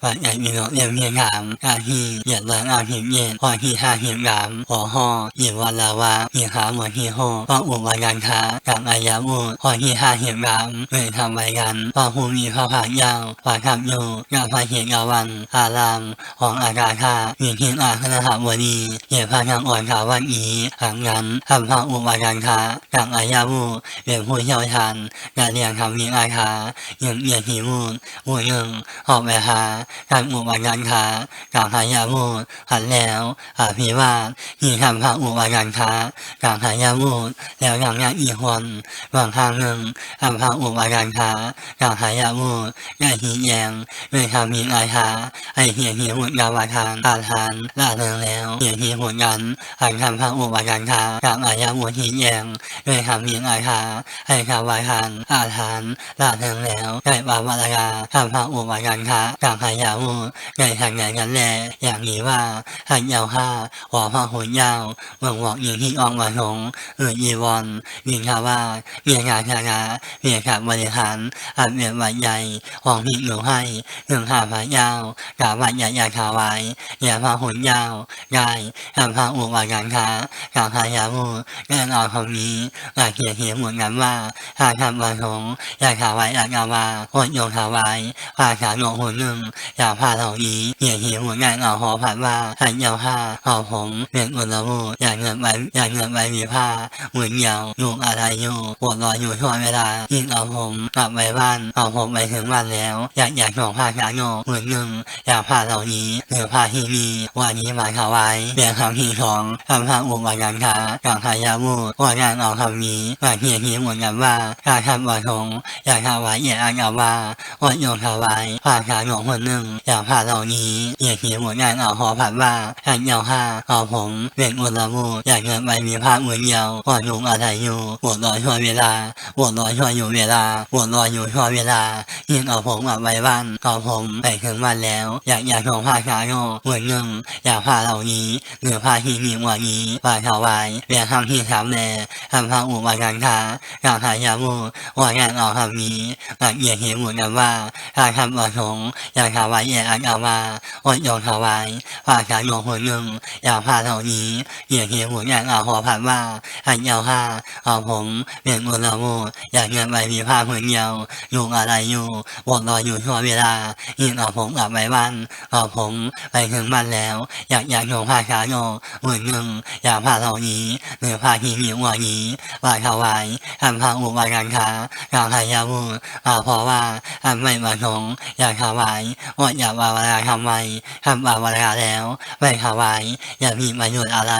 và ngày bị lộ niềm hiền cảm ca hi nhiệt lớn ao hiểm nhiệt hoa hi ha hiểm cảm หัวห่อหยิบวันลาวาหิขาหมดหิโฮก็อุบวันกันค้ากับอายาบุตร hoa hi ha hiểm cảm เลยทำไปกันว่าภูมีพระผายาวว่าขับอยู่กับพระเหตุกาวันอารามของอากาศามีทินอาคณหบดีเหตุพระทางอ่อนขาวันอีหางนั้นทำพระอุบาการค้ากับอายาบุตรเป็นผู้เชี่ยวชาญการเรียนคำมีอาคาเยังเอียดหิมูลมูลหนึ่งออกไปหาการอุบาการค้ากับพายาบุตรหันแล้วอาภิวาสที่ทำพระอุบาการค้ากับพายาบุตรแล้วยังยังอีกคนบางครั้งหนึ่งทำพระอุบาการค้ากับพายาบุตรได้ชี้แจงด้วยคำมีอาคาไอเหียเหียหุ่นกาวาทานตาทานล่าเริงแล้วเหียเหียหุ่นกันหันคำพระอุบาการค้ากับอายาบุตรชี้แจงด้วยคำมีอาคาไอคาวาทานอาทานล่าเริงแล้วได้บาบาลากาคำพระอุบาการค้ากับพายยาบุตรได้ทางไหนกันแลอย่างนี้ว่าหันยาวห้าหัวพระหุ่นยาวเมืองบอกยิงที่ออกมาหงเอือยีวอนยิงคาว่าเมียงานชาลาเมียขับบริหารอันเมียวันใหญ่ของที่หนูให้หนึ่งหาพระยาวกาวันใหญ่ยาคาไว้อย่าพระหุ่นยาวได้ทำพระอุบาการค้ากาพายาบุแน่นอนคำนี้หลักเขียนเขียนหมือนกันว่าถ้าทำมาหงยาคาไว้ยากาวาหดโยงคาไว้พาขาหลวงหุ่นหนึ่งอย่าพาเหล่านี้เขียนเขียนเหมือนกันเอาหอผัดว่าหันยาวห้าหอผมเป็นอุลมุอย่าเงินไปอย่าเงินไปมีผ้าเหมือนยาวอยู่อะไรอยู่ปวดรออยู่ช่วงเวลายิ่งเอาผมกลับไปบ้านเอาผมไปถึงบ้านแล้ว อยากอยากส่งผ้าขาโยกเหมือนหนึ่งอยากผ้าเหล่านี้หรือผ้าที่มีวันนี้มาเขาไว้เปลี่ยนคำที่ของคำพาอุบาการค้ากับพายาบุตรว่างานเอาคำนี้มาเฮียฮีเหมือนกันว่าถ้าทำบัตรงอยากทำไว้อยากอ่านเอาว่าวันโยงเขาไว้ผ้าขาโยกคนหนึ่งอยากผ้าเหล่านี้เฮียฮีเหมือนกันเอาหอผัดว่าหันยาวห้าเอาผมเป็นอุลมุอยากเงินไปมีผ้าเหมือนเยาวก่อนลุงอะไรอยู่ปวดรอช่วยเวลาปวดรอช่วยอยู่เวลาปวดรออยู่ช่วยเวลายิ่งเอาผมกลับไปบ้านเอาผมไปถึงบ้านแล้ว อยากอยากส่งผ้าขาโยเหมือนหนึ่งอยากผ้าเหล่านี้หรือผ้าที่มีกว่านี้ผ้าถวายเรียนคำที่สามแน่ทำพระอุบาการค้ากับพายาบุว่างานเอาคำนี้ละเอียดเห็นเหมือนกันว่าถ้าทำประสงค์อยากถวายแย่อันเอามาวันยงถวายผ้าขาโยกคนหนึ่งอยากผ้าเหล่านี้เอียดเห็นเหมือนกันเอาหอผัดว่าหันยาวห้าเอาผมเป็นอุลโมอยากเงินไปมีผ้าเหมือนยวอยู่อะไรอยู่ปวดรออยู่ช่วเวลายิ่งเอาผมกลับไปบ้านเอาผมไปถึงบ้านแล้ว อยากอยากโยงผ้าขาโยกเหมือนหนึ่งอยากผ้าเหล่านี้หรือผ้าที่มีกว่านี้ว่าถวายทำผ้าอุบายการค้ากลารพายาบุอาเพราะว่าทำไม่ประสงอยากถวายว่าอยากบาวาราทำไมทำบาวาราแล้วไม่ถวายอยามีประโยชน์อะไร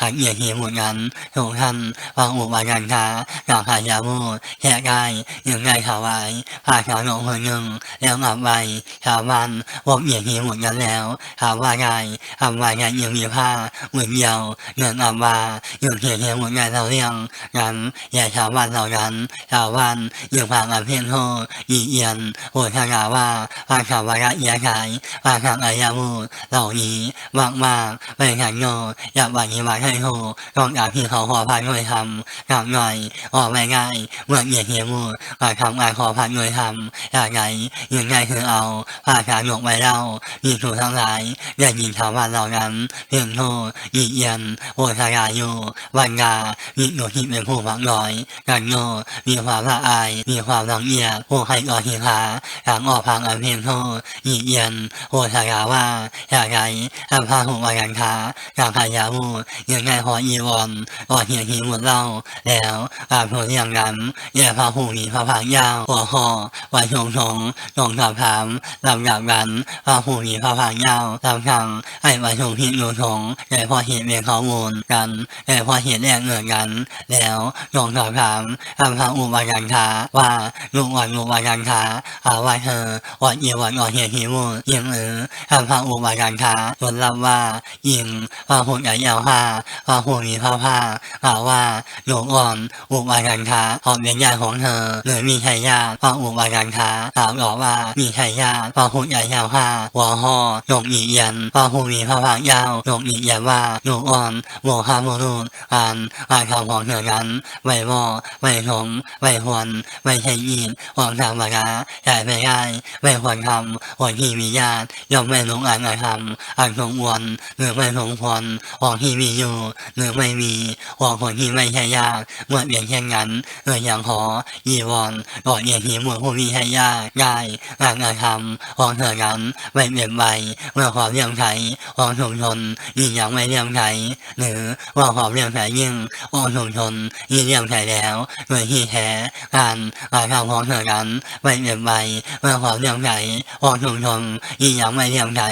หากเอียดเหียหมดนั้นทุกท่านวางอุบาการค้าการพายาบุแค่ได้ยังไงถวายผ้าขาวหนงคนหนึ่งแล้วกลับไปชาวบ้านบอกเอียดเหียหมดนั้นแล้วถามว่าไงทำว่าไงยังมีผ้าเหมือนเดียวเงินอับวาอยู่เขียนเขียนหมดงานเราเรียงนั้นอย่าชาวบ้านเหล่านั้นชาวบ้านยังพากันเพียงโทยีเอียนโหดทางาว่าพาชาวบ้านยขายพาทางอายามูเหล่านี้มากมากไปขันโยอยากบันนี้มาให้โหลองจากที่เขาขอพันหน่วยทำกลับหน่อยออกไม่ง่ายเมื่อเอียเหียมูมาทำงานขอพันหน่วยทำอยากไงยังไงคือเอาพาชาหยกไปเล่ามีถูกทั้งหลายได้ยินชาวบ้านเหล่านั้นเพียงโทยีเอียนโหดทางาอยู่วันงามีหนูที่เป็นผู้ฟังน้อยกันโยมีความละอาย มีความรังเกียจผู้ให้ก่อหิงหาทางออกพังอันเพียงโทยีเอียนโหดทางาว่าอยากไงทำพาหูวากันค้าการพายามูยังไงหออีวอนก่อเหียหิหมดเล่า แล้วการพูดอย่างนั้นแย่พาหูมีพระพังยาวหัวคอวายชงชงจงสอบถามลำดับกันพาหูมีพระพังยาวลำคังให้วายชงพิจนูชงแต่พอเห็นเป็นข้อมูลกันแต่พอเห็นแรงเงินกัน แล้วจงสอบถามทำพระอุบากันคาว่าลุงวันอุบากันคาอาว่าเธอวัดเยวันก่อเหียหิมูยิงเออทำพระอุบากันค้าจนรับว่ายิงพระหุ่นใหญ่ยาวผ้าพระหุ่นมีผ้าผ้ากล่าวว่าหลวงอ่อนอุบากันค้าหอมเป็นญาติของเธอหรือมีใครญาติพระอุบากันค้าถามบอกว่ามีใครญาติพระหุ่นใหญ่ยาวผ้าหัวห่อหยกหยีเย็นพระหุ่นมีผ้าผ้ายาวหยกหยีเย็นว่าหลวงอ่อนโมฆะโมรุนอ่านอ่านคำของเธอนั้นไม่วอไม่หงไม่หวนไม่ใช่ยินวังธรรมกาใหญ่ไม่ได้ไม่ควรทำโอคนที่มีญาติย่อมไม่หลงอันกระทำอันสมควรหรือไม่สมควรของที่มีอยู่หรือไม่มีของคนที่ไม่ใช่ญาติเมื่อเปลี่ยนเช่นนั้นเกิดอย่างขอยีวอนก่อนเอียทีหมวดผู้มีให้ญาติได้งานกระทำของเธอนั้นไม่เปลี่ยนไปเมื่อความเลี่ยมใสของชุมชนยิ่งยังไม่เลี่ยมใสหรือว่าความเลี่ยมใสยิ่งของชุมชนยิ่งเลี่ยมใสแล้วโดยที่แท้การกระทำของเธอนั้นไม่เปลี่ยนไปเมื่อความเลี่ยมใสของชุมชนยิ่งยังไม่เลี่ยมใส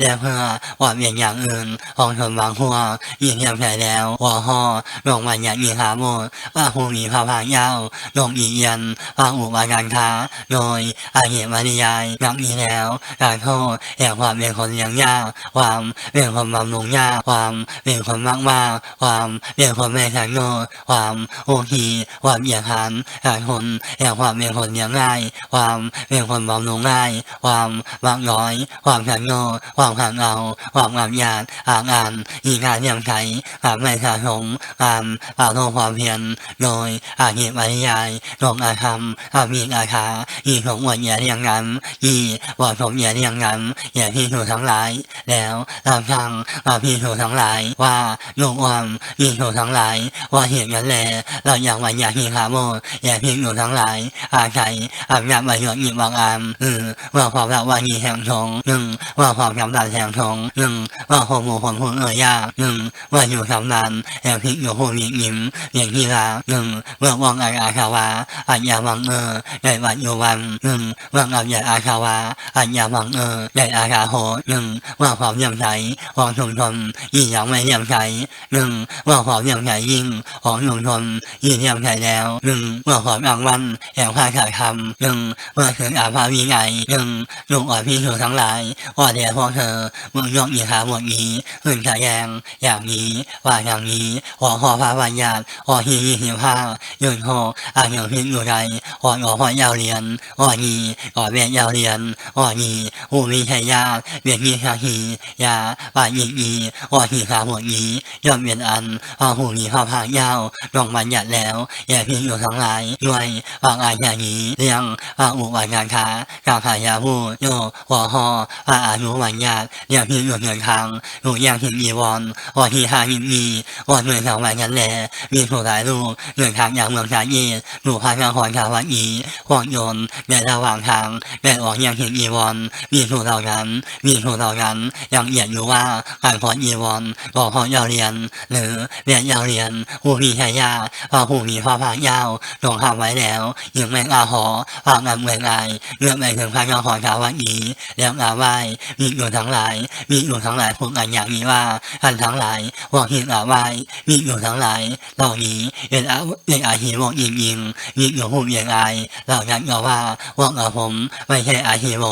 และเพื่อความเปลี่ยนอย่างอื่นของชนบางพวกยิ่งเลี่ยมใสแล้วหัวห่อลงมาอย่างมีขาโมดว่าผู้มีพระพางยาวลงอีเอียนพระอุปการค้าโดยอาเหตุมาริยายนับนี้แล้วการโทษแห่งความเป็นคนเลี้ยงยากความเป็นคนบำรุงยากความเป็นคนมากมากความเป็นคนไม่ทันโง่ความโอทีความเหยียดหันการคนแห่งความเป็นคนเลี้ยงง่าย ความเป็นคนบำรุงง่าย ความมักน้อย ความทันโง่ความขันเอาความงามยานอ่างอ่านอีการเลี้ยงใช้ความไม่สะสมความป่าโลความเพียรโดยอาเหตุมาริยายลงอาธรรมอามีอาคาอีสมวนอย่าเรียงนั้นอีบ่สมอย่าเรียงนั้นอย่าพี่ถูทั้งหลาย แล้วตามทางมาพี่ถูทั้งหลายว่าลูกอมพี่ถูทั้งหลาย ว่าเหตุนั้นแหละเราอยากวันอยากฮีขาโมอย่าพี่ถูทั้งหลายอาศัยอาบน้ำประโยชน์อีกบางอามอือว่าความรักว่าฮีแห่งทงหนึ่งว่าความจำตัดแห่งทงหนึ่งว่าโฮโมคนผู้เอ่ยยากหนึ่งว่าอยู่สำนานแห่งพิกอยู่ผู้มียิ้มอย่างที่ลาหนึ่งเมื่อวังอาอาชาวาอัญญาวังเออในวัดโยวันหนึ่งเมื่ออัญญาอาชาวาอัญญาวังเออในอาชาโหหนึ่งว่าความเยี่ยมใสของชุมชนยิ่งยังไม่เยี่ยมใสหนึ่งว่าความเยี่ยมใสยิ่งของชุมชนยิ่งเยี่ยมใสแล้วหนึ่งเมื่อความรางวัลแห่งพระขาคำหนึ่งเมื่อถึงอาภาวิไงหนึ่งลูกอ่อนพี่ถูทั้งหลายว่าเดี๋ยวพวกเธอเมื่อยกอีขาหมดนี้ขึ้นแสดงอย่างนี้ว่าอย่างนี้หัวหอพระปัญญาหัวฮียี่สิบห้ายืนโหอาเหวพิษอยู่ใดหัวหอพอยาวเรียนหัวนีหัวเบียนยาวเรียนหัวนีหูมีชัยยาเบียนีชาฮียาป่ายิงอีหัวหีขาหมดนี้ย่อมเป็นอันพอหูมีพระพายาวลงบัญญัติแล้วอย่าพิษอยู่ทั้งหลายด้วยบางอาญานี้เรียงพระอุปการค้าการขายาผู้โยหัวหอพระอานุบัญญัติเรียกพิษอยู่เงินทางหนูยังหินอีวอนหัวที่หาหินมีหัวเหมือนสองวันกันแลมีผู้หลายลูกเงินทางอยางเมืองชาเยสหนูพานางหอนชาววันอีหวงยนต์ในระหว่างทางแต่ออกยังหินอีวอนมีผู้เหล่านั้นมีผู้เหล่านั้นยังเอียดอยู่ว่าการขออีวอนบอกขอยาวเรียน หรือเรียนยาวเรียนผู้มีชายาพอผู้มีพระพายาวลงทำไว้แล้วยังแมงอาหอพากงานเมืองไอเงื่อนไปถึงพานางหอนชาววันอีนี้แล้วอาไหวมีอยู่ทั้งหลาย มีอยู่ทั้งหลายพวกกันอย่างนี้ว่าท่านทั้งหลายว่าเหินอาไหวมีอยู่ทั้งหลายเหล่านี้เป็นอาเป็นอาหิวงยิงยิงมีอยู่ผู้เยียงอายเหล่านั้นก็ว่าว่างอาผมไม่ใช่อาหิโม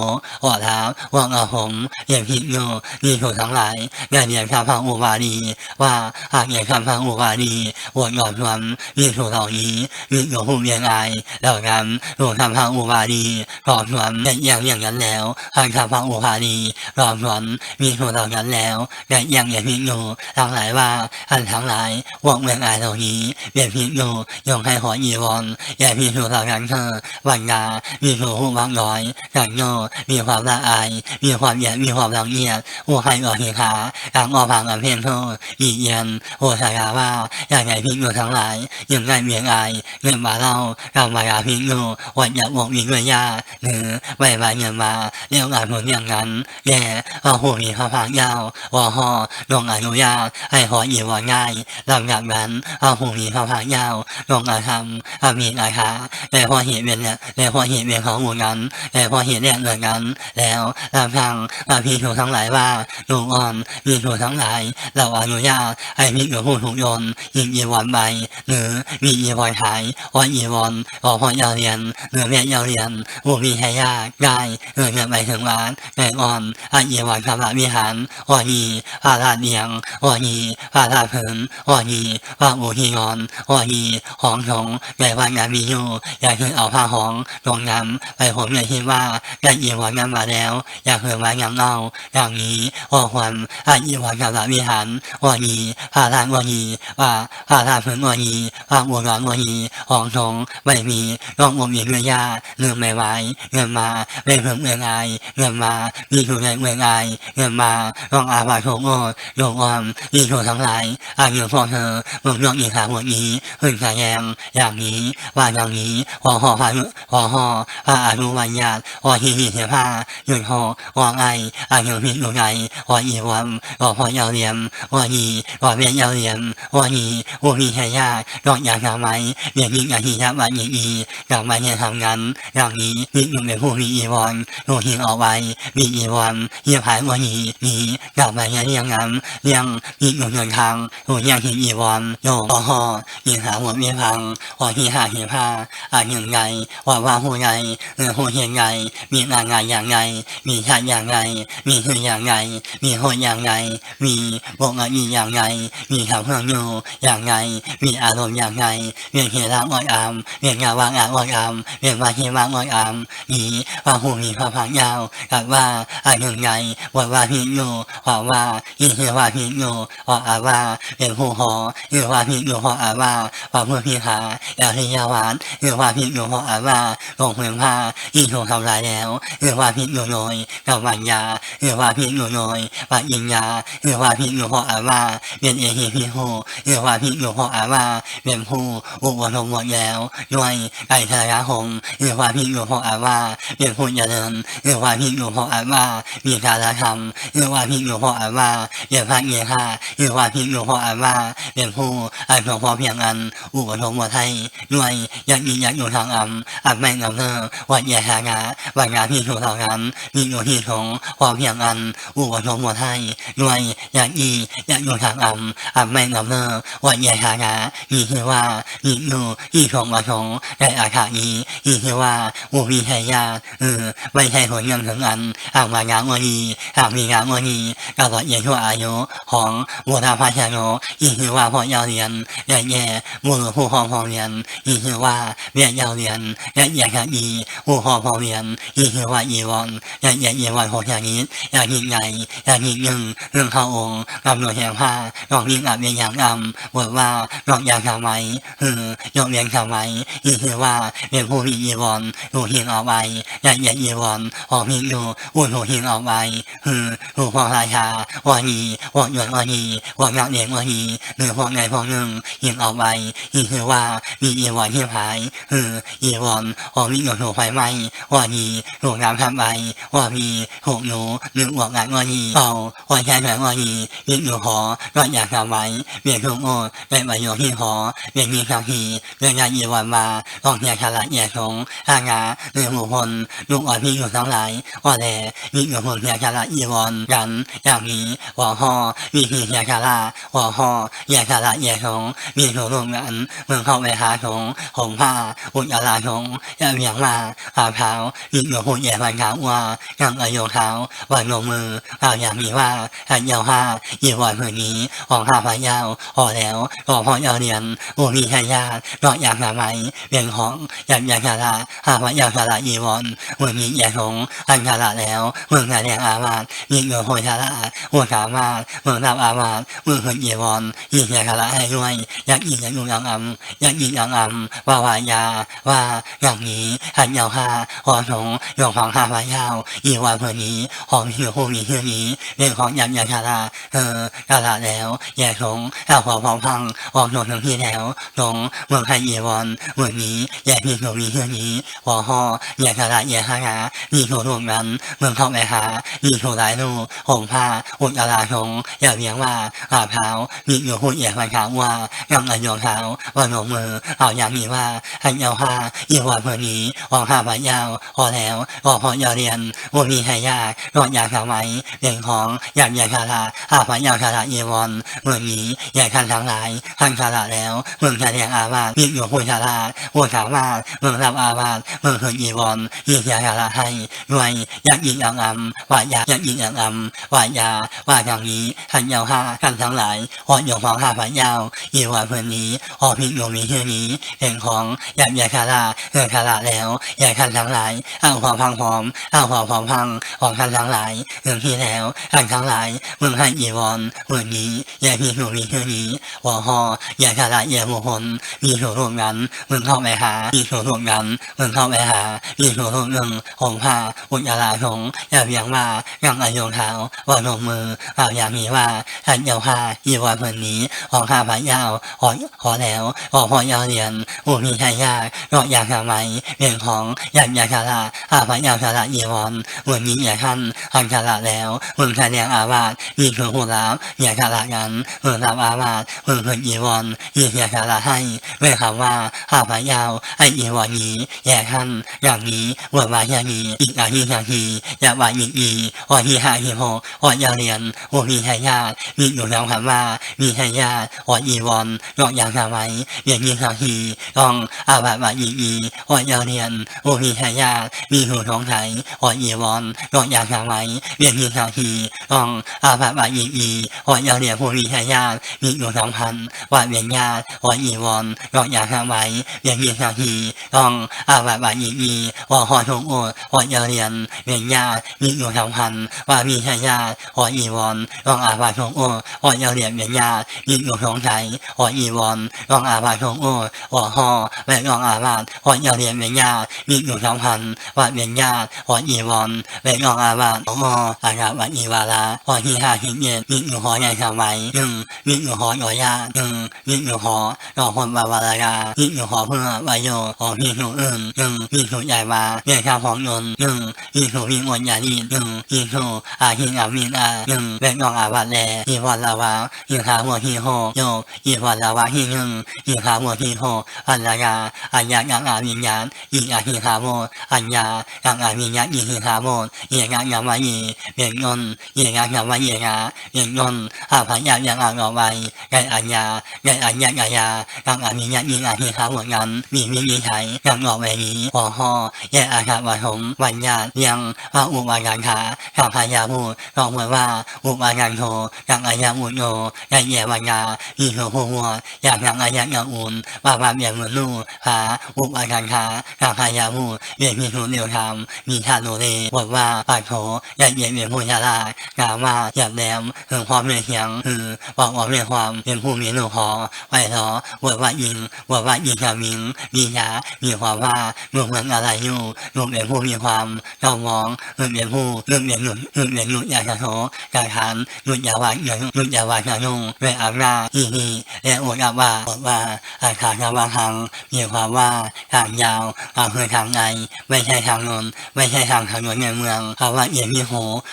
ว่าแล้วว่างอาผมอย่างผิดโยมีผู้ทั้งหลายงานเรียนคำพังอุบาลีว่าหากเรียนคำพังอุบาลีวดหย่อนรวมมีผู้เหล่านี้มีอยู่ผู้เยียงอายเหล่านั้นผู้คำพังอุบาลีรอมรวมเป็นอย่างอย่างนั้นแล้แล้วทางคำพังอุบาลีรอมรวมมีผู้เหล่านั้นแล้วแต่ยังอย่างผิดโยทั้งหลายว่าท่านทั้งหลายวงเมืองอายเหล่านี้เปลี่ยนผิดโยยงให้หัวอีวอนอย่ามีผู้เหล่านั้นเธอวันดามีผู้ผู้วังน้อยอย่างโยมีความละอาย มีความเยียดมีความรังเกียจผู้ให้ก่อเหตุขาการออกพังอันเพียงโทษอีเยียนโอชายาว่าอย่างไรพิงอยู่ทั้งหลายยังไงเมียงอายเงินมาเล่ากำมายาพิงอยู่วันอยากวงมีเงินยาหรือใบใบเงินมาเรียกงานผลอย่างนั้นแย่ว่าผู้มีพระพักยาววอห่อลงอนุญาตให้หออีวอง่ายลำดับนั้นว่าผู้มีพระพักยาวลงอาธรรมอามีอาคาแต่พอเหตุเป็นเนี่ยแต่พอเหตุเป็นของหมู่นั้นแต่พอเหตุเนี่ยเหมือนกันแล้วลำพังมาพีถูทั้งหลายว่าลูกอ่อนมีถูทั้งหลาย เราอนุญาตให้มีอยู่ผู้ถูกยนยิงอีวอนไปหรือมีอีวอนหายวันอีวอนพอพอยาวเรียนหรือแม่ยาวเรียนผู้มีให้ยากได้เงินเงินไปถึงล้านแต่อ่อนอันอีวอนคำละวิหารวันนี้พาลาดเนียงวันนี้พาลาดเผินวันนี้พาอูฮีงอนวันนี้หองชงแต่วันงานมีอยู่อยากขึ้นเอาผ้าหองลงน้ำไปผมเลยคิดว่าได้อีวอนกันมาแล้ว อยากเพิ่มไว้งามเล่าอย่างนี้ว่าความอันอีวอนคำละวิหารวันนี้พาลาดวันนี้ว่าพาลาดเผินวันนี้พาอูร้อนวันนี้หองชงไม่มีร้องอมอีกเงินยาเรื่องไม่ไหวเงินมาเป็นเพิ่มเงินไงเงินมามีถูกในเมืองไงเงินมาลองอาบาโชโง่โยกอมมีถูกทั้งหลายอายุพ่อเธอเมึงยองอีขาหัวนี้ขึ้นแสดงอย่างนี้ว่าอย่างนี้พอหอพายุพอหอพาอายุวันญาติพอที่หีเสียผ้าหยุดหอวางไออายุพิษอยู่ไงวออีวันวอพอยาวเลียมวอนีวอเวียนยาวเลียมวอนีวอมีแค่ยากดอกอย่างทำไมเรียนยิ่งอย่างที่ยับวันยิ่งอีกลับมาเนี่ยทำงานอย่างนี้ยิ่งอยู่ในผู้มีอีวันโลหิงเอาไว้ มีอีวันเยี่ยมหายวันนี้มีกลับมาเนี่ยเรียงงานเรียงยิ่งอยู่เดินทางโลยังหิงอีวันโยพอหอยิงหาหัวมีพังวอที่หาหียผ้าอาหนึ่งไงว่าว่าหูไงเออหูเหียงไงมีงานงานอย่างไง มีชาติอย่างไง มีหืออย่างไง มีโหดอย่างไง มีบกอีอย่างไง มีคำเพื่องอยู่อย่างไง มีอารมณ์อย่างไงเรียนเฮรักอ่อยอามเรียนงานวางอ่อยอามเรียนว่าเฮวางอ่อยอามมีว่าหูมีพระพังยาวกับว่าอาหนึ่งไงว่าว่าพิอยู่ว่าว่าอีเว่าพิอยู่ว่าอาว่าเป็นผู้หอหรือว่าพิอยู่หออาว่าว่าเพื่อพิหาอยาที่ยาวานหรือว่าพิอยู่หออาว่าลงเพื่อผ้าอีถูกทำลายแล้วหรือว่าพิอยู่น้อยกับวันยาหรือว่าพิอยู่น้อยว่าอินยาหรือว่าพิอยู่หออาว่าเป็นเอหิพิโหหรือว่าพิอยู่หออาว่าเป็นผู้อุปสมบทแล้วด้วยไก่ทรายหงหรือว่าพิอยู่หออาว่าเป็นผู้เจริญหรือว่าพิอยู่ออาว่ามีการธรรมหรือว่าพิอยู่ออาว่าเป็นพระเยค่ะหรือว่าพิอยู่ออาว่าเป็นผู้อันทรงพอเพียงอันอุปสมบทให้ด้วยยังมียังอยู่ทางอัมอันไม่นำเนินวัดแยหางาวัดงานที่ถูกทางนั้นมีอยู่ที่ของพอเพียงอันอุปสมบทให้ด้วยยังอียังอยู่ทางอัมอันไม่นำเนินวัดแยหางามีชื่ว่ามีอยู่ที่ของมาชงในอาคานี้มีชื่ว่าอุมีไทยาเออไม่ใช่ผลยังถึงอันอางมางานวันนี้หากมีงานวันนี้ก็ลดเยชั่วอายุของบุตรภาชโนอีคือว่าพ่อยาวเรียนและแย่มือผู้พองพอเรียนอีคือว่าเรียยาวเรียนและแย่กันอีผู้พองพอเรียนอีคือว่าอีวันและแย่อีวันหกอย่างนี้อย่างยิ่งใหญ่อย่างยิ่งหนึ่งเรื่องเข้าองค์กำหนดแห่งผ้าลองยิ่งอับเรียนอย่างอ่ำบทว่าลองอยากทำไมคือยกเรียนทำไมอีคือว่าเป็นผู้มีอีวันดูหิงเอาไว้และแย่อีวันพอพิงดูอุ่นหูหิงเอาไว้คือผู้พองราชาวันนี้วันหยวนวันนี้วันนักเรียนวันนี้หรือพวกใดพวกหนึ่งหิงเอาไว้อีคือว่ามีอีวันที่หายคืออีวันพอมีเงินถูไฟไหมวันนี้ถูน้ำทำไปว่ามีถูกหนูหรืออวกงานวันนี้เอาวันแค่ไหนวันนี้มีอยู่หอก็อยากทำไว้เบียดทุกโอ้เป็นประโยชน์ที่หอเบียดมีสักทีเรื่องงานอีวันมาต้องแยกฉลาดแยกสงหางาหรือหมู่คนลูกอ่อนพี่อยู่ทั้งหลว่าแต่มีอยู่คนแยกฉลาอีวันกันอย่างนี้หัวหอมีพี่แยกฉลาดหัวหอแยกฉลาดแยกสงมีถูกรวมกันเมืองเข้าไปหาสงผมผ้าอุจจาระสงยาเบียงมาขาเท้ามีอยู่คนแยกวันขาว่ายังอายุเท้าวันลงมือเอาอย่างนี้ว่าหันยาวห้าอีวันผืนนี้ของข้าพเจ้าพอแล้วก็พอยาวเรียนบุมีทายาทก็อย่ากทำไมเบียงของอยากอยากฉลาดหาพเจ้าลาอีวันเมื่อมีแย่สงอันฉลาดแล้ว เมืองนาเรียงอาวาสยิ่งอยู่คนฉลาดหัวสามาเมืองรับอาวาสเมืองคนอีวันยิ่งแย่ฉลาดให้ด้วยอยากยิ่งอยากอยู่อย่างอ่ำอยากยิ่งอย่างอ่ำว่าวายาว่าอย่างนี้หันยาวห้าหอสงยงของข้าพเจ้าอีวันเพื่อนี้ของหิวผู้มีเพื่อนี้เรื่องของอยากอยากฉลาดเออฉลาดแล้วแย่สงเอาพอพอพังออกโดนทั้งที่แล้วสงเมืองไทยอีวันเมืองนี้แย่มีผู้มีเพื่อนี้หัวห่อแย่ฉลาดแย่หามีถูรวมกันเมืองเข้าไปหามีถูหลายลูห่มผ้าอุจจาระสงอย่าเลี้ยงว่าอาเท้ามีอยู่หุ่นแย่ฟันขาวว่ายังอายุเท้าวันลงมือเอาอย่างนี้ว่าให้เอาผ้าอีวันเพื่อนี้ออกผ้าพยาวพอแล้วก็พอยาเรียนว่ามีให้ยากรอดอยากทำไมเรื่องของอยากอยากคาราอาพยาวคาราเยวอนเมืองนี้อยากคันทั้งหลายคันคาราแล้วเมืองชาเรียงอาวาสมีอยู่หุ่นคาราหัวสามารถเมืองรับอาวาสเมืองเฮือนเยวอนยิ่งอยากคาราให้ด้วยอยากยิงอย่างอำว่าอยากอยากยิงอย่างอำว่ายาว่าอย่างนี้ขันยาวห้ากันทั้งหลายหอดยู่ของห้าพันยาวอีว่าเพื่อนนี้หอพิงอยู่มีเฮือนี้เป็นของอยากอยากคาราเฮือคาราแล้วอยากคันทั้งหลายอ้าวพอพังพร้อมอ้าวพอพอพังของคันทั้งหลายเรื่องที่แล้วคันทั้งหลายเมืองให้อีวอนเมืองนี้อยากมีอยู่มีเฮือนี้หัวหออยากคาราอยากบุคคลมีถูรวมกันเมืองเข้าไปหามีถูรวมกันเมืองเข้าไปหามีถูรวมหนึ่งของผ้าาอุจจาระสงอย่าเพียงว่ายังอายุเท้าว่าลงมือเอาอย่างนี้ว่าท่านเจ้าค่ะอีวันวันนี้ของข้าพระเจ้าขอขอแล้วขอพอเยาเรียนผู้มีชายาก็อยากทำไมเป็นของอยากอยากชาละข้าพระเจ้าชาละอีวันวันนี้อย่าท่านทันชาละแล้วมึงแสดงอาวาสมีคือผู้รับอย่าชาละกันมึงรับอาวาสมึงเพิ่งอีวันยี่อย่าชาละให้เมื่อคำว่าข้าพระเจ้าไออีวันนี้แย่ท่านอย่างนี้บวชมาอย่างนี้อีกาทิตย์อย่างนี้อย่าวาอีกอีวันที่ห้าที่หกวันยาเรียนวันมีชายามีอยู่แล้วคำว่ามีชายาวันอีวันยอกยางทำไมเรียนยี่สักทีต้องอาบัตว่าอีอีวันยาเรียนวันมีชายามีหูท้องไทยวันอีวันยอกยางทำไมเรียนยี่สักทีต้องอาบัตว่าอีอีวันยาเรียนผู้มีชายามีอยู่สองพันวันเวียนญาติวันอีวันยอกยางทำไมเรียนยี่สักทีต้องอาบัตว่าอีอีวันหอทงโอวันยาเรียนเวียนญามีอยู่สองพันว่ามีชายาวันอีวันยอกอาบัตทงโอวันยาเรียนเวียนญามีอยู่สงไทยวันอีวันยอกอาบัตทงโอวันหอและยอกอาบัตวันยาเรียนเวียนญามีอยู่สองพันว่าเวียนญาติวันอีวันและยอกอาบัตของออาบัตวันอีวาระวันที่ห้าสิบเอ็ดมีอยู่หอใหญ่ทำไมหนึ่งมีอยู่หอหอยาหนึ่งมีอยู่หอรอคนบาวารายามีอยู่หอเพื่อวายโยของพี่หนูอื่นหนึ่งมีหนูใหญ่มาเรียกข้าวของยนต์หนึ่งมีหนูมีอวนยาดีหนึ่งมีหนูอาหินอามินอาหนึ่งและยอกอาบัตแลอีวันลาวาอีขาหัวที่โฮโยอีวันลาวาที่หนึ่งอีขาหัวที่โฮอันลายาอัญญายังอาวิญญาณอีอาหิคาโมอัญญายังอาวิญญาณอีหิคาโมอีงางามายเบียนยนอีงางามายงาเบียนยนอาพัญญายังอางอวัยไงอัญญาไงอัญญากายายังอาวิญญาณอีอาหิคาโมงันมีวิญญาณยังออกไปนี้หัวห่อแยอาคาวัถมวันญายังพระอุปการขาข้าพายาพูรองเหมือนว่าอุปการโทยังอายาอุโยยังเยวัญญาอีหัวหัวอย่างยังอายายังอุ่นว่าคว่าเบียนเหมือนลูกพาอุปการขาข้าพายาพูเบียนมีทุนเดียวทำมีทาโนเรบทว่าปากโถยังเย็นเบียนผู้ยาลากาว่าหยับแหลมถึงความเรียเสียงคือบอกว่าเรียความเป็นผู้มีหนูหอไปทอบทว่ายิงบทว่ายิงกามิงมียามีความว่าเมืองเมืองอะไรอยู่รวมเป็นผู้มีความเจ้ามองเรื่องเป็นผู้เรื่องเป็นหนุนเรื่องเป็นหนุนยาชะโถกาทานหนุนยาวาหนุนหนุนยาวายชะนุ่งเวอาราอีนีและอุดาว่าบอกว่าอาคาชาวางมีความว่าทางยาวทางคือทางในไม่ใช่ทางนนไม่ใช่ทางถนนในเมืองเพราว่าเอียมีโห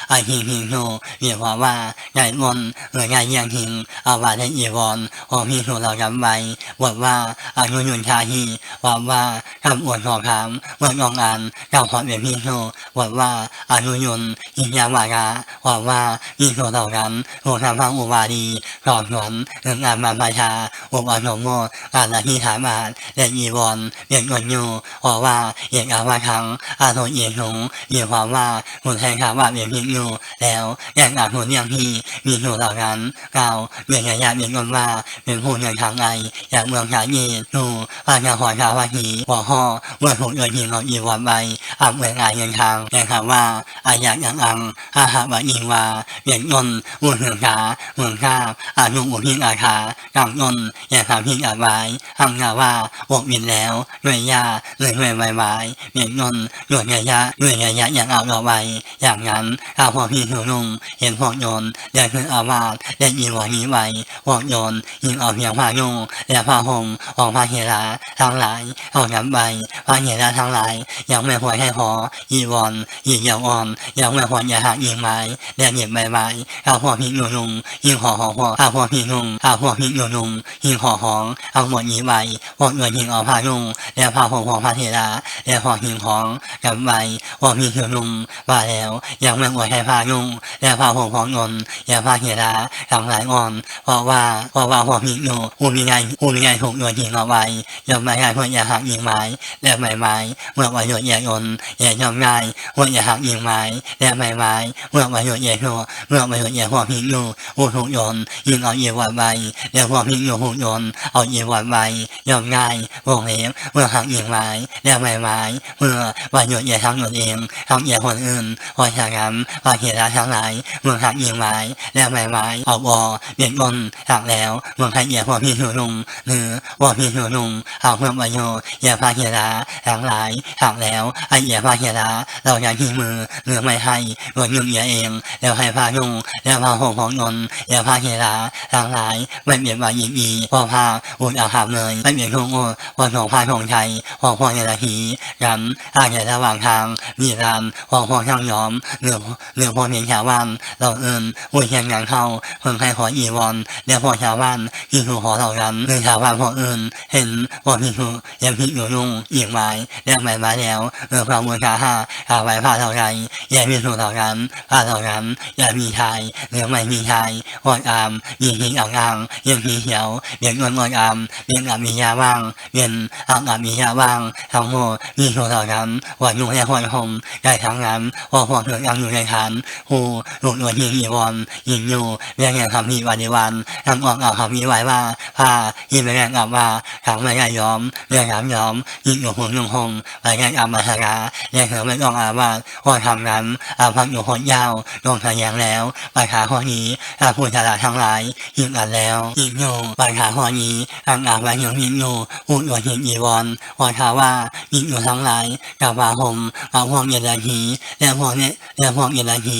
ไอหิงหิงโนมีความว่าใหญ่มนเออใหญ่ยังหิงอาว่าได้อีวอนพอมีโหเราจำไว้บอกว่าอายุยุนชาฮีว่าว่าคำอวดสอบถามเมื่อนองอ่านเจ้าขอเบียมีโหบอกว่าอายุยนยิยาวากาว่าว่ามีโหเรากันโหทำพังอุบาดีสอบสวนเรื่องงามาประชาอุปสมโมการละที่ฐามาและอีวอนเบียนกนอยู่เพราะว่าเอกอาวาทังอาโทเอกหงมีความว่าหุ่นแทงขาว่าเบียนพิงอยู่แล้วแยกอาหุ่นอย่างที่มีโหเหล่านั้นกล่าวเบียนยาเบียนกนว่าเป็นผู้เดินทางไงอย่ากเมืองชาเยีหนูพาชาหอยชาวาหีหัวห่อเมื่อถูกโยนหินเราอีวันไปอับเมืองอาเงินทางแต่ถามว่าอาอยากยังอังอาหาว่าอิงว่าเบียนยนมุนเหืองขาเมืองข้าอานุอุพิงอาคากำยนอย่าทำพิงอาไว้ทำงาว่าบอกมินแล้วด้วยยาเลยด้วยใบไม้เบียนยนด้วยยายะด้วยยายะอย่างเอาเราไว้อย่างนั้นข้าพอพี่หนูนุ่งเห็นพวกโยนเดินขึ้นอาวาสและยิงหัวนี้ไว้พวกโยนยิงเอาเพียงผ้านุ่งและผ้าห่มของพระเฮราทั้งหลายเอาน้ำใบพระเฮราทั้งหลายยังไม่ควรให้หอยีวอนยิงยาวอนยังไม่ควรอย่าหักยิงไม้และหยิบใบไม้ข้าพอพี่หนูนุ่งยิงห่อห่อหอข้าพอพี่นุ่งข้าพอพี่หนูนุ่งยิงห่อหองเอาหมดนี้ไว้พวกโยนยิงเอาผ้านุ่งและผ้าห่มของพระเฮราและพอหิงของกับใบพวพี่หนูนุ่งว่าแล้วยังไม่ควรให้ผ้านุ่งและผ้าห่มของโยนและพระเฮราทั้งหลายอ่อนเพราะว่าเพราะว่าพวกพี่หนูผู้มีไงผู้มีไงถูกโยนยิงเอาไว้ย่อมไม่ง่ายเพื่ออย่าหักยิงไม้และใบไม้เมื่อประโยชน์แย่ยนแย่ยอมง่ายเพื่ออย่าหักยิงไม้และใบไม้เมื่อประโยชน์แย่หัวเมื่อประโยชน์แย่พวกพี่หนูผู้ถูกโยนยิงเอาเยี่วันใบและพวกพี่หนูถูกโยนเอาเยี่วันใบยอมง่ายวงเล็บเมื่อหักยิงไม้และใบไม้เมื่อประโยชน์แย่ทั้งตนเองทั้งแย่คนอื่นเพราะฉะนั้นพระเถระทั้งหลายเมื่อหักยิงไม้แล้วไม้ไม้ออกวอเบียดบนหักแล้วเมื่องไทยเหยียบหัวพี่หัวลุงหรือว่าพี่หัวลุงเอาเพื่อนประโยชน์เหยียบพาเฮียราหลังหลายหักแล้วไอเหยียบพาเฮียราเราอยากที่มือหรือไม่ให้รถยุ่งเหยียเอง แล้วให้พายุงแล้วพาหงของนนแล้วพาเฮียราหลังหลายไม่เบียดว่ายิงอีพอพาอุดอาหารเลยไม่เบียดทุ่งโอ้พอส่งพาทงชัยพอพอเนรหีกันอาจจระหว่างทางมีรานพอพอช่างยอมเหลือเหลือพอเพียงชาวบ้านเราเอิญอุ้ยเชียงงานเข้าเพิ่งให้ขออีวอนแล้วพอชาวบ้านที่ถูกขอเรากันหรือชาวบ้านพอเอื่นเห็นพอพี่ถูกยังพิอยู่ลุงอีกไม้แล้วไม้มาแล้วเออความมูลค่าห้าขาไว้ผ้าเท่าไรอย่ามีถูกเท่ากันผ้าเท่ากันอย่ามีชายหรือไม่มีชายหอดอามยิงหิงอ่างอางยังมีเหียวเบียนเงินงอนอามเบียนอามียาว่างเบียนอ่างอามียาว่างทั้งหมดมีถูกเท่ากันว่าอยู่ในหัวหมได้ทั้งนั้นว่าพวกเธอนยังอยู่ในฐานหูหลุดวันยิงอีวอนยิงอยู่เรียกแห่งคำมีวันในวันทำออกเอาคำมีไว้ว่าผ้ายิงไปแรงอับว่าขังไม่ได้ยอมเรียกถามยอมยิงอยู่หุ่นยุงหงไปแรงอับมาสระเรียกเธอไม่ต้องอาว่าว่าทำนั้นอาพักอยู่คนยาวลงทะแยงแล้วไปขาข้อนี้ถ้าผู้ฉลาดทั้งหลายยิงกันแล้วยิงอยู่ไปขาข้อนี้อังอาไปยิงยิงอยู่หุ่นวันยิงอีวอนว่าท้าว่ายิงอยู่ทั้งหลายกับว่าผมอาพวกเยลาหีแล้วพวกเนี้ยแล้วพวกเยลาหี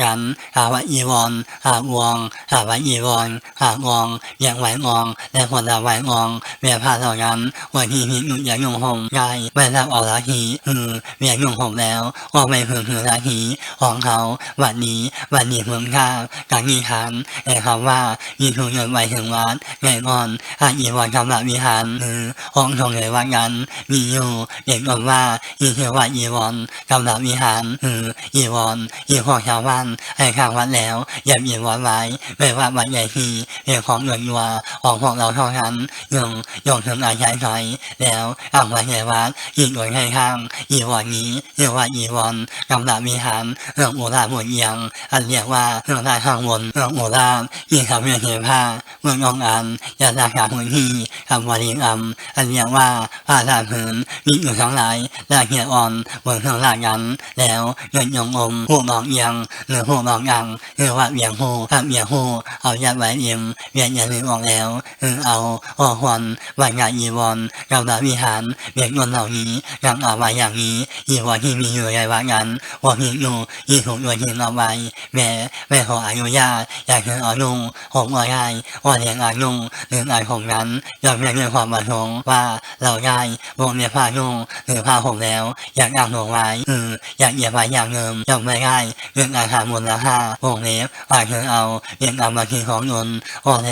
กันหาว่าอีวอนหาวองหาว่าอีวอนหางองอย่างไหวงอง และคนละไหวงองเมียพาเท่านั้นวันที่หินุอย่างยงหงยายไม่รับเอาละหีฮือเมียยงหงแล้วก็ไม่พึงหือละหีของเขาวันนี้วันนี้เมืองข้าการนิทานแต่คำว่ายินทุนเงินไว้ถึงวัดไงก่อนอาอีวอนคำละวิหารหรือห้องทรงเลยว่ากันมีอยู่เด็กบอกว่าอีเทว่าอีวอนคำละวิหารหรืออีวอนอีของชาวบ้านให้ข้างวัดแล้วอย่าอีวอนไว้ไม่ว่าวัดใหญ่ทีเรื่องของเงินยัวของพวกเราเท่านั้นยังยงถึงอาชัยไทยแล้วอ่างวัดใหญ่วัดอีกหน่วยให้ข้างอีวอนนี้เรียกว่าอีวอนคำละวิหารเรื่องโอราหมดเอียง อันเรียกว่าเรื่องได้ข้างบนเรื่องโอรามีคำเรียกเทผ้าเมืององอันยาราชาพื้นที่คำวารีอัมอันเรียกว่าผ้าทาพื้นมีอยู่ทั้งหลายลาเฮียอ่อนบนเครื่องลากันแล้วเงินยงอมหูมองเอียงหรือหูมองอังหรือว่าเบียงหูถ้าเบียงหูเอายัดไว้เอ็มเบียงยันลืมออกแล้วหรือเอาออกวันวันงานอีวอนกับดาวิหารเบียงเงินเหล่านี้ยังเอาไว้อย่างนี้อีวอนที่มีอยู่ในวัดนั้นว่ามีอยู่ยี่ถูกโดยที่เอาไว้แม่แม่ขออนุญาตอยากเห็นอาลุงผมว่าได้ว่าเลี้ยงอาลุงหรืออายผมนั้นยอมเรับในความประสงค์ว่าเราได้วงเนียผ้าลุงหรือผ้าผมแล้ว อยากอยากหลงไว้อืออยากเหยียบไว้อย่างเดิมยอมไม่ได้เรื่องอาหารมูลค่าวงเล็บว่าเธอเอาเรียนเอามาทีของนนโอแล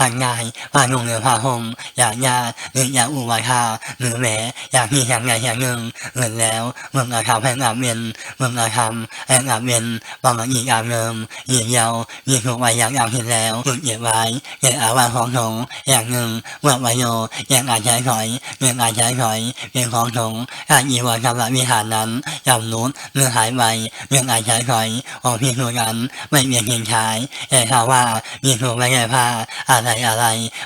หันง่ายผ้าลุงหรือผ้าห่มอยากญาติหรืออยากอุบายค่าหรือแหมอยากมีแห่งใดแห่งหนึ่งเงินแล้วมืองอาคำแห่งอาเมียนเมืองอาคำแห่งอาเมียนบางอีกอาเดิมเหยียบยาวมีถูกไว้อย่างอย่างเห็นแล้วฝึกเหยียบไว้เหยียบอาวันของถงอย่างหนึ่งเมื่อวายโยอย่างอาจใช้ถอยเมื่ออาจใช้ถอยเป็นของถงอาอีวันคำละวิหารนั้นยำนู้นเมื่อหายไปเมื่ออาจใช้ถอยของพี่ถูนั้นไม่มีเพียงชายแต่ถ้าว่ามีถูกไม่ได้ผ้าอะไรอะไร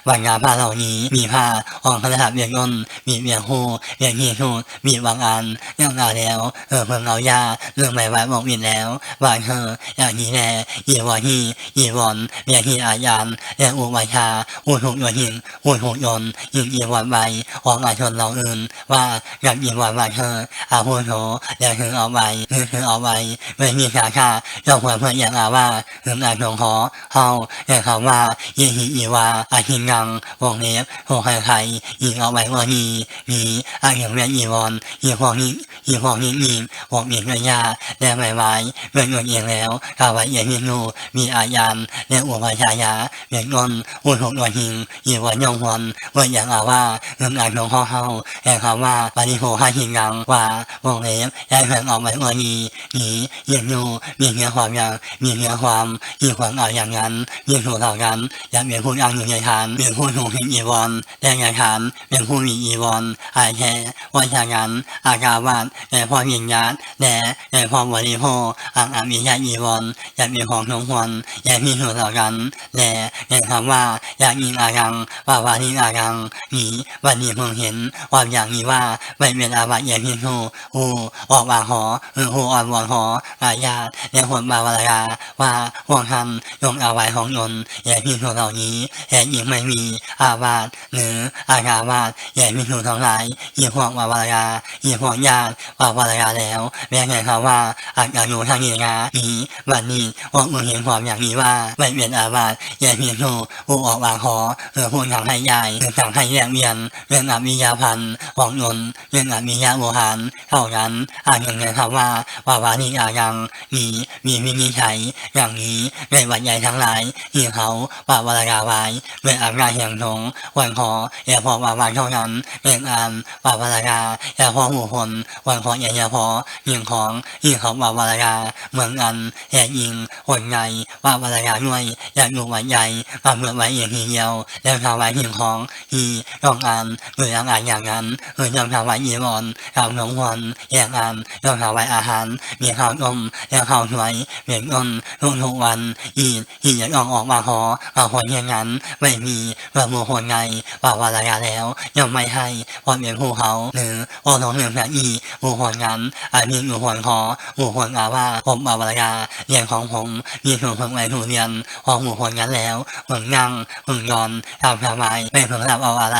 วันงานผ้าเหล่านี้มีผ้าของพระหัตถ์เบียงย่นมีเบียงหูเบียงที่ถูมีบางอันยังอาแล้วเออเพิ่งเอายาเรื่องไม่ไว้บอกมินแล้วบางเธออย่างนี้แน่ยีวอฮียีวอนเบียงที่อาญานและอุวาชาอุทุกยนหิงอุทุกยนยิงยีวอนใบของอาชนเราอื่น ว่าอยากยีวอนใบเธออาพูโถแล้วถึงเอาใบคือถึงเอาใบไม่มีสาขายอมเพื่อนเพื่อนอย่างอาว่าถึงอาชงขอเฮาแต่คำว่ายีหิอีวาอาหิงงังวงเล็บโหใครใครยิงเอาใบว่าฮีมีอาอย่างเรียนยีวอนยีพวกนี้ยีพวกนี้มีวงเอียงยาและไม่ไว้เมื่อเงินเองแล้วข้าไว้เอียงยินูมีอาญานและอุปชายาเบียงนนอุทุกยหิงยีวันยองหวนว่าอย่างอาว่าเงินอ่านของเขาเฮาแต่งคำว่าปฏิโหห้าหิงงังว่าวงเล็บยายเพิ่งออกใบว่านีนีเยียงยูมีเนื้อความย่างมีเนื้อความมีความเอาอย่างนั้นมีถูกเท่ากันอยากเป็นผู้ยังอยู่ในฐานเป็นผู้ถูกหิงอีวอนและในฐานเป็นผู้มีอีวอนอายแท้ว่าจากนั้นอากาวันแต่พอยิงยานแต่แต่พอบริโภคอ่างอามีญาติอีวอนอยากมีของทงหวนอยากมีถูกเท่ากันและในคำว่าอยากยิงอายังว่าวานิอายังหนีวันนี้มึงเห็นความอย่างนี้ว่าไม่เป็นอาบัติอย่างที่หูหูออกบาหอหรือหูอ่อนวอนหออาญาตและผลบาวรยาว่าห่วงทันยงอาไว้ของยนอย่าพิสูจเหล่านี้แห่ยิงไม่มีอาวาสหรืออาญาวาสอย่างพิสูจทั้งหลายยิ่งห่วงบาวรยายิ่งห่วงญาติบาวรยาแล้วแม้ไงครับว่าอาจจะอยู่ทางนี้นะนี้วันนี้พวกมึงเห็นความอย่างนี้ว่าไม่เป็นอาวาสอย่าพิสูจผู้ออกบางหอหรือผู้ทางให้ใหญ่หรือทางให้แยกเวียนเรื่องอวิยาพันธ์ของยนเรื่องอวิยาโมหันเท่านั้นอานอย่างไงครับว่าว่าวานิอายังมีมีวินิจฉัยอย่างนี้ในวัดใหญ่ทั้งหลายที่เขาป่าวรากาไว้เป็นอำนาจแห่งสงวันขออย่พอวาวานเท่านั้นเป็นอามป่าวรากาอย่พอหมู่คนวันขออย่าอย่าพอยิงของยิงขาป่าวรากาเหมือนกันแห่ยิงคนใหญ่ป่าวรากาด้วยอยากอยู่วัดใหญ่มาเมื่อไว้อย่างทีเดียวแล้วทำไว้ยิงของที่ต้องการหรือต้องการอย่างนั้นหรือต้องทำไว้ยีบอนทำสมควรอย่างนั้นต้องทำไว้อาหารมีข้าวต้มแล้วข้าวสวยเปลี่ยนต้นทุกทุกวันอีอีจะต้องออกมาหอมาคนอย่างนั้นไม่มีว่าโมโหไงว่าวารยาแล้วยังไม่ให้พอเป็นผู้เขาหรือพอท้องเรื่องแบบอีหมู่คนนั้นอาจมีหมู่คนขอหมู่คนอาว่าผมบาวรยาเรียนของผมมีถูกเพิ่งไปถูเรียนขอหมู่คนนั้นแล้วหมือนนั่งหมือนอนทำทำไมไม่เพิ่งรับเอาอะไร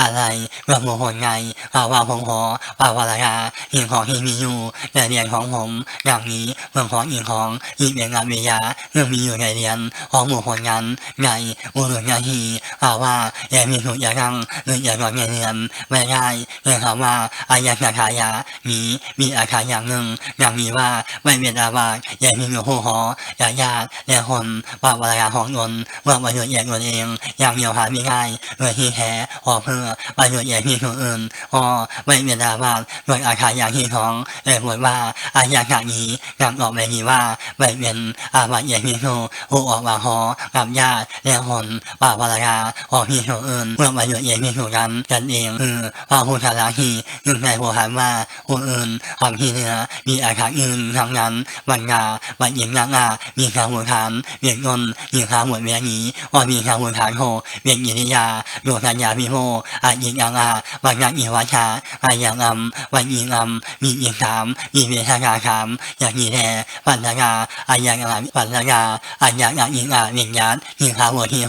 อะไรว่าโมโหไงว่าว่าผมขอว่าวรยาเห็นของที่มีอยู่ในเรียนของผมอย่างนี้เมื่องของอีกของอีกเป็นงานวิยาเรื่องมีอยู่ในเรียนของหมู่คนนั้นในอุดมยาฮีว่าว่าอย่ามีถูอย่ากังหรืออย่าหลอกเรียนไม่ได้เรื่องคำว่าอายาคาคายามีมีอาคารอย่างหนึ่ง อย่างนี้ว่าไม่เป็นอาบาสอย่ามีอยู่ผู้หออย่าญาติและคนปาวรายาของนนเมื่อประโยชน์แย่ตนเอง อย่างเดียวหาไม่ได้เมื่อที่แท้พอเพื่อประโยชน์แย่ที่คนอื่นพอไม่เป็นอาบาโดยอาคารอย่างที่ท้องแต่ผลว่าอายาคานี้ยังออกไปนี้ว่าไม่เป็นอาบาสอย่างที่ถูผู้ออกมาหอกับญาติและคนปาวรายาของที่คนอื่นเมื่อประโยชน์แย่ที่ถูกกันกันเองคือพระพุทธราชียึงในโบราณว่าผู้อื่นความที่เหนือมีอาคารอื่นทั้งนั้นบรรดาบรรยิงนางามีคำหัวฐานเบียดนนมีคำหัวเมียนี้ว่ามีคำหัวฐานโหเบียดยิริยาโยธัญญาพิโมอายิงนางาบรรยาอิวาชาอายังอัมวันยิงอัมมีเอียงสามมีเวทนาคามอย่างนี้แท้ปัญญาอายังอัมปัญญาอายังอังยิงอาวิญญาณยิงคำหัวที่